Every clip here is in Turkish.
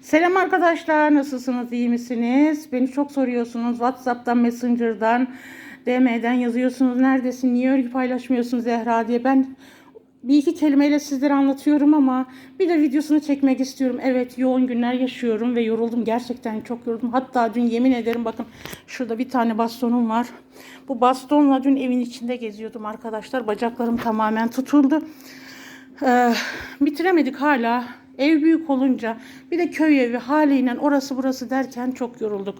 Selam arkadaşlar, nasılsınız, iyi misiniz? Beni çok soruyorsunuz, Whatsapp'tan, Messenger'dan, DM'den yazıyorsunuz. Neredesin, niye örgü paylaşmıyorsun Zehra diye. Ben bir iki kelimeyle sizlere anlatıyorum ama bir de videosunu çekmek istiyorum. Evet, yoğun günler yaşıyorum ve yoruldum. Gerçekten çok yoruldum. Hatta dün yemin ederim bakın şurada bir tane bastonum var. Bu bastonla dün evin içinde geziyordum arkadaşlar. Bacaklarım tamamen tutuldu. Ee, bitiremedik hala. Ev büyük olunca bir de köy evi haliyle orası burası derken çok yorulduk.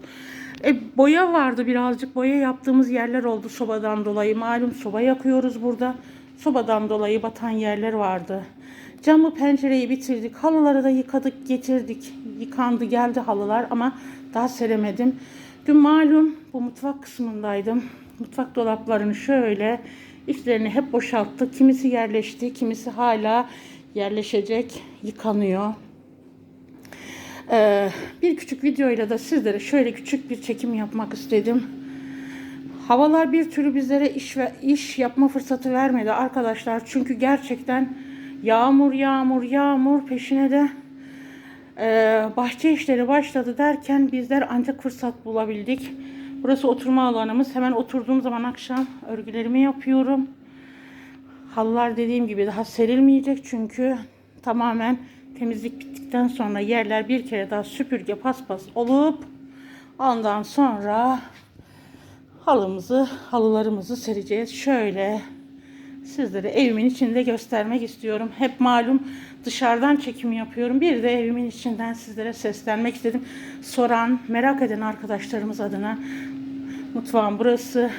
E, boya vardı birazcık boya yaptığımız yerler oldu sobadan dolayı. Malum soba yakıyoruz burada. Sobadan dolayı batan yerler vardı. Camı pencereyi bitirdik. Halıları da yıkadık getirdik. Yıkandı geldi halılar ama daha seremedim. Dün malum bu mutfak kısmındaydım. Mutfak dolaplarını şöyle içlerini hep boşalttık. Kimisi yerleşti, kimisi hala yerleşecek, yıkanıyor. Ee, bir küçük videoyla da sizlere şöyle küçük bir çekim yapmak istedim. Havalar bir türlü bizlere iş ve iş yapma fırsatı vermedi arkadaşlar. Çünkü gerçekten yağmur yağmur yağmur peşine de e, bahçe işleri başladı derken bizler ancak fırsat bulabildik. Burası oturma alanımız. Hemen oturduğum zaman akşam örgülerimi yapıyorum. Halılar dediğim gibi daha serilmeyecek çünkü tamamen temizlik bittikten sonra yerler bir kere daha süpürge paspas olup ondan sonra halımızı, halılarımızı sereceğiz. Şöyle sizlere evimin içinde göstermek istiyorum. Hep malum dışarıdan çekim yapıyorum. Bir de evimin içinden sizlere seslenmek istedim. Soran, merak eden arkadaşlarımız adına mutfağım burası.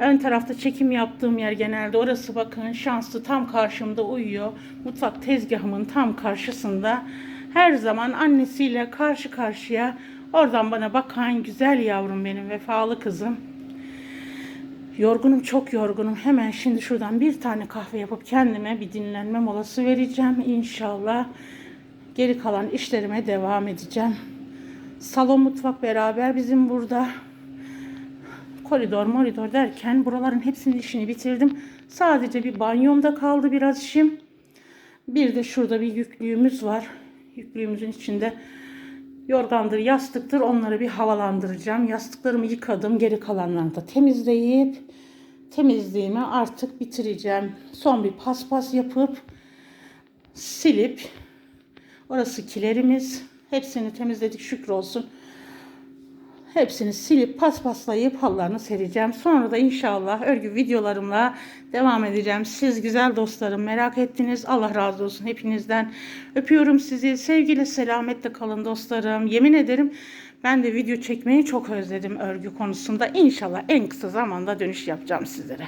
Ön tarafta çekim yaptığım yer genelde orası bakın şanslı tam karşımda uyuyor. Mutfak tezgahımın tam karşısında. Her zaman annesiyle karşı karşıya oradan bana bakan güzel yavrum benim vefalı kızım. Yorgunum çok yorgunum. Hemen şimdi şuradan bir tane kahve yapıp kendime bir dinlenme molası vereceğim. İnşallah geri kalan işlerime devam edeceğim. Salon mutfak beraber bizim burada koridor moridor derken buraların hepsinin işini bitirdim. Sadece bir banyomda kaldı biraz işim. Bir de şurada bir yüklüğümüz var. Yüklüğümüzün içinde yorgandır, yastıktır. Onları bir havalandıracağım. Yastıklarımı yıkadım. Geri kalanlarını da temizleyip temizliğimi artık bitireceğim. Son bir paspas yapıp silip orası kilerimiz. Hepsini temizledik şükür olsun. Hepsini silip paspaslayıp halılarını sereceğim. Sonra da inşallah örgü videolarımla devam edeceğim. Siz güzel dostlarım merak ettiniz. Allah razı olsun hepinizden. Öpüyorum sizi. Sevgiyle selametle kalın dostlarım. Yemin ederim ben de video çekmeyi çok özledim örgü konusunda. İnşallah en kısa zamanda dönüş yapacağım sizlere.